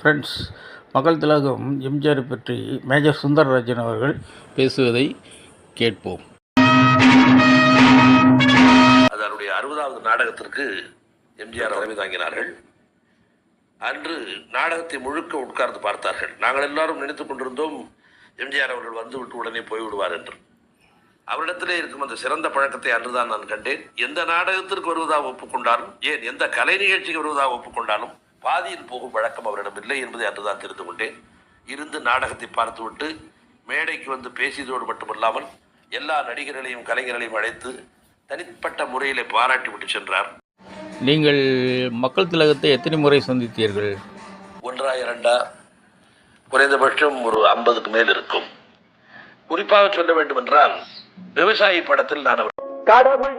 Friends மகள் திலகம் எம்ஜிஆரை பற்றி மேஜர் சுந்தரராஜன் அவர்கள் பேசுவதை கேட்போம். அதனுடைய அறுபதாவது நாடகத்திற்கு எம்ஜிஆர் தலைமை தாங்கினார்கள். அன்று நாடகத்தை முழுக்க உட்கார்ந்து பார்த்தார்கள். நாங்கள் எல்லாரும் நினைத்து கொண்டிருந்தோம் எம்ஜிஆர் அவர்கள் வந்து விட்டு உடனே போய்விடுவார் என்று. அவரிடத்திலே இருக்கும் அந்த சிறந்த பழக்கத்தை அன்றுதான் நான் கண்டேன். எந்த நாடகத்திற்கு வருவதாக ஒப்புக்கொண்டாலும் ஏன் எந்த கலை நிகழ்ச்சிக்கு வருவதாக ஒப்புக்கொண்டாலும் பாதியில் போகும் வழக்கம் அவரிடம் இல்லை என்பதை அன்றுதான் தெரிந்து கொண்டேன். இருந்து நாடகத்தை பார்த்துவிட்டு மேடைக்கு வந்து பேசியதோடு மட்டுமல்லாமல் எல்லா நடிகர்களையும் கலைஞர்களையும் அழைத்து தனிப்பட்ட முறையிலே பாராட்டி விட்டு சென்றார். நீங்கள் மக்கள் திலகத்தை எத்தனை முறை சந்தித்தீர்கள்? ஒன்றா இரண்டா? குறைந்தபட்சம் ஒரு ஐம்பதுக்கு மேல் இருக்கும். குறிப்பாக சொல்ல வேண்டும் என்றால் விவசாயி படத்தில் நான் அவர் கடவுள்